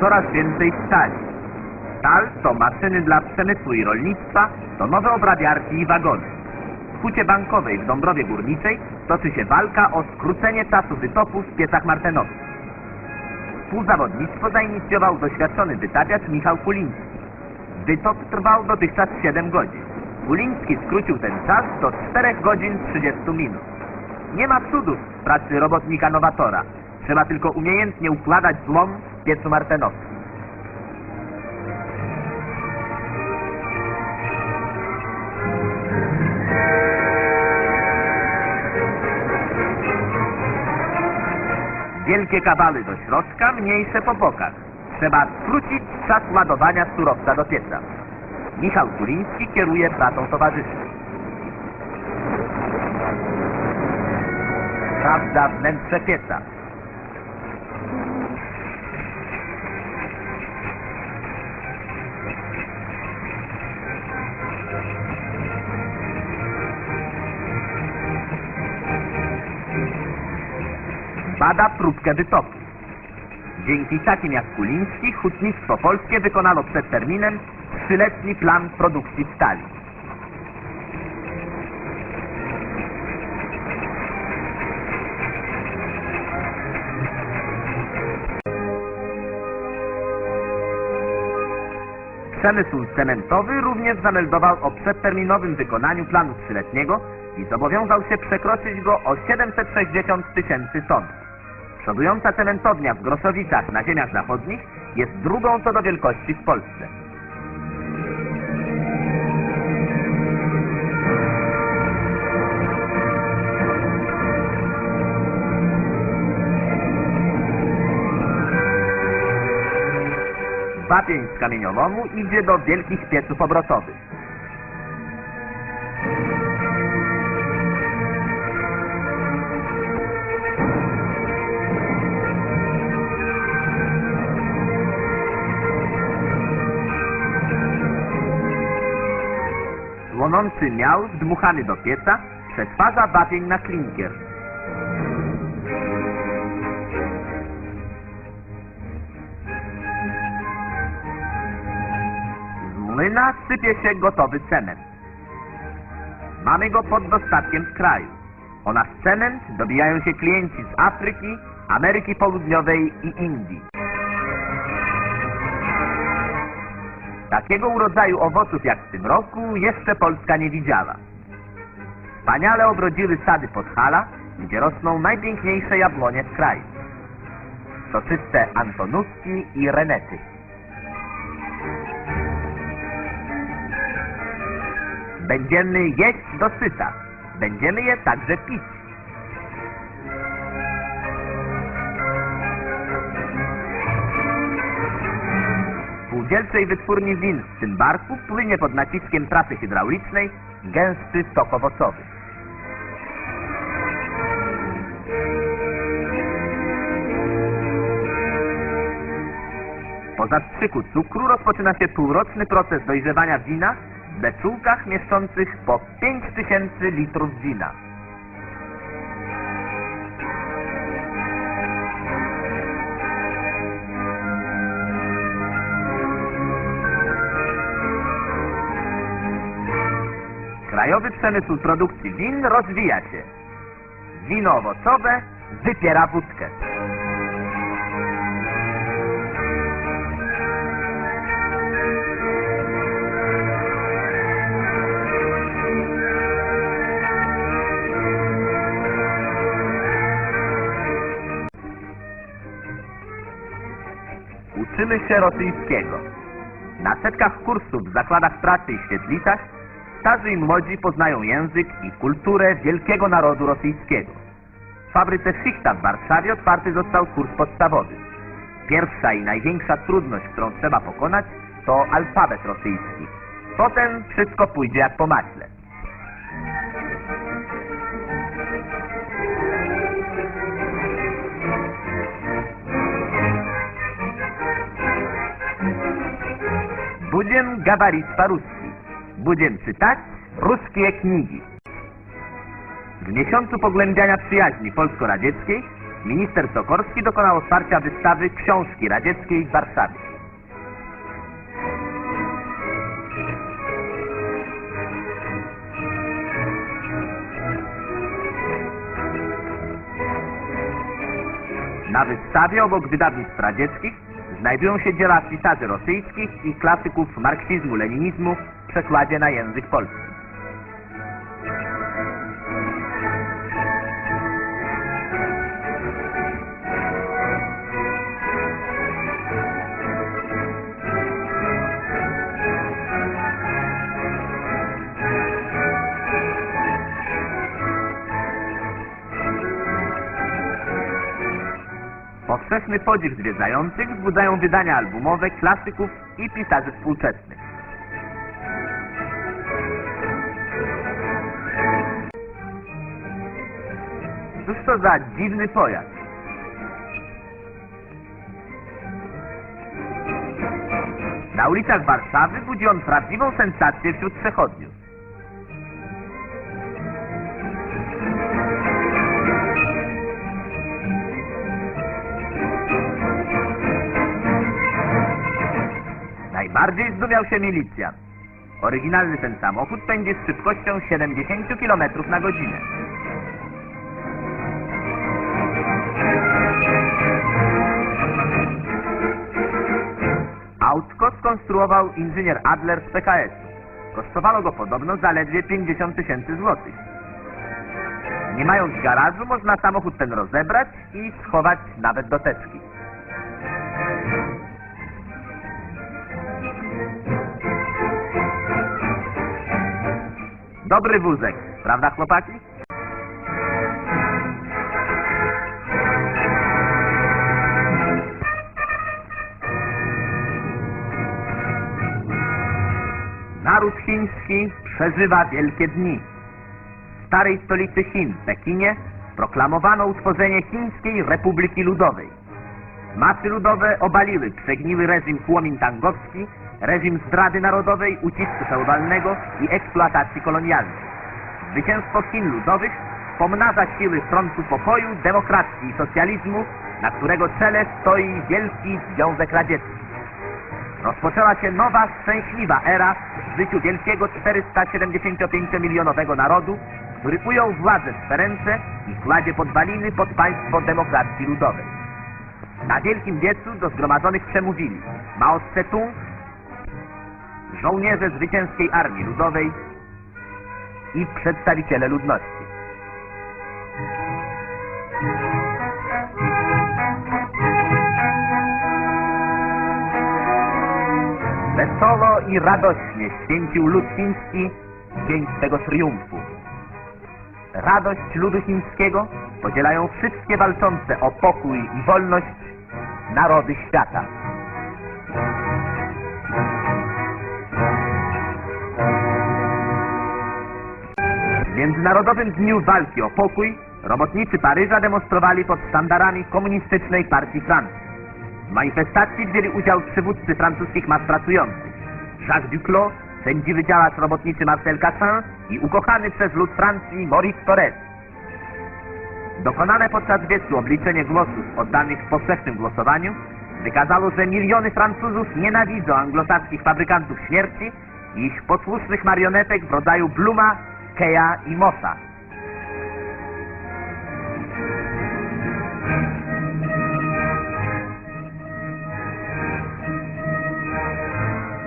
coraz więcej stali. Stal to maszyny dla przemysłu i rolnictwa, to nowe obrabiarki i wagony. W Hucie Bankowej w Dąbrowie Górniczej toczy się walka o skrócenie czasu wytopu w piecach martenowskich. Współzawodnictwo zainicjował doświadczony wytapiacz Michał Kuliński. Wytop trwał dotychczas 7 godzin. Kuliński skrócił ten czas do 4 godzin 30 minut. Nie ma cudów w pracy robotnika nowatora. Trzeba tylko umiejętnie układać złom w piecu martenowskim. Wielkie kawały do środka, mniejsze po bokach. Trzeba skrócić czas ładowania surowca do pieca. Michał Kuliński kieruje pracą towarzyską. Sprawdza wnętrze pieca. Bada próbkę wytopu. Dzięki takim jak Kuliński hutnictwo polskie wykonało przed terminem trzyletni plan produkcji stali. Przemysł cementowy również zameldował o przedterminowym wykonaniu planu trzyletniego i zobowiązał się przekroczyć go o 760 tysięcy ton. Przodująca cementownia w Groszowicach na ziemiach zachodnich jest drugą co do wielkości w Polsce. Wapień z kamieniołomu idzie do wielkich pieców obrotowych. Płonący miał wdmuchany do pieca przetwarza wapień na klinkier. Z młyna sypie się gotowy cement. Mamy go pod dostatkiem z kraju. O nasz cement dobijają się klienci z Afryki, Ameryki Południowej i Indii. Takiego urodzaju owoców jak w tym roku jeszcze Polska nie widziała. Wspaniale obrodziły sady Podhala, gdzie rosną najpiękniejsze jabłonie w kraju. Soczyste Antonówki i Renety. Będziemy jeść do syta. Będziemy je także pić. Spółdzielczej wytwórni win w Tymbarku płynie pod naciskiem trasy hydraulicznej gęsty sok owocowy. Po zastrzyku cukru rozpoczyna się półroczny proces dojrzewania wina w beczułkach mieszczących po 5000 litrów wina. Krajowy przemysł produkcji win rozwija się. Wino owocowe wypiera wódkę. Uczymy się rosyjskiego. Na setkach kursów w zakładach pracy i świetlicach starzy i młodzi poznają język i kulturę wielkiego narodu rosyjskiego. W fabryce Schichta w Warszawie otwarty został kurs podstawowy. Pierwsza i największa trudność, którą trzeba pokonać, to alfabet rosyjski. Potem wszystko pójdzie jak po maśle. Будем говорить по-русски. Будем czytać ruskie knigi. W miesiącu pogłębiania przyjaźni polsko-radzieckiej minister Sokorski dokonał otwarcia wystawy książki radzieckiej w Warszawie. Na wystawie obok wydawnictw radzieckich znajdują się dzieła pisarzy rosyjskich i klasyków marksizmu-leninizmu w przekładzie na język polski. Powszechny podziw zwiedzających wzbudzają wydania albumowe klasyków i pisarzy współczesnych. Cóż to za dziwny pojazd? Na ulicach Warszawy budzi on prawdziwą sensację wśród przechodniów. Najbardziej zdumiał się milicjant. Oryginalny ten samochód pędzi z szybkością 70 km na godzinę. Skonstruował inżynier Adler z PKS. Kosztowało go podobno zaledwie 50 tysięcy złotych. Nie mając garażu, można samochód ten rozebrać i schować nawet do teczki. Dobry wózek, prawda chłopaki? Naród chiński przeżywa wielkie dni. W starej stolicy Chin, Pekinie, proklamowano utworzenie Chińskiej Republiki Ludowej. Masy ludowe obaliły przegniły reżim kuomintangowski, reżim zdrady narodowej, ucisku feudalnego i eksploatacji kolonialnej. Zwycięstwo Chin ludowych pomnaża siły frontu pokoju, demokracji i socjalizmu, na którego czele stoi Wielki Związek Radziecki. Rozpoczęła się nowa, szczęśliwa era w życiu wielkiego 475-milionowego narodu, który ujął władzę w swe ręce i kładzie podwaliny pod państwo demokracji ludowej. Na Wielkim Wiecu do zgromadzonych przemówili Mao Tse-tung, żołnierze zwycięskiej Armii Ludowej i przedstawiciele ludności. Wesoło i radośnie święcił lud chiński dzień swego triumfu. Radość ludu chińskiego podzielają wszystkie walczące o pokój i wolność narody świata. W Międzynarodowym Dniu Walki o Pokój robotnicy Paryża demonstrowali pod sztandarami komunistycznej partii Francji. W manifestacji wzięli udział przywódcy francuskich mas pracujących. Jacques Duclos, sędziwy działacz robotniczy Marcel Cassin i ukochany przez lud Francji Maurice Torres. Dokonane podczas wiecu obliczenie głosów oddanych w powszechnym głosowaniu wykazało, że miliony Francuzów nienawidzą anglosaskich fabrykantów śmierci i ich posłusznych marionetek w rodzaju Bluma, Keja i Mossa.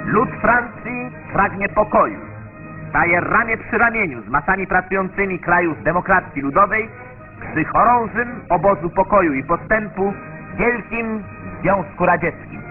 Lud Francji pragnie pokoju. Staje ramię przy ramieniu z masami pracującymi krajów demokracji ludowej przy chorążym obozu pokoju i postępu Wielkim Związku Radzieckim.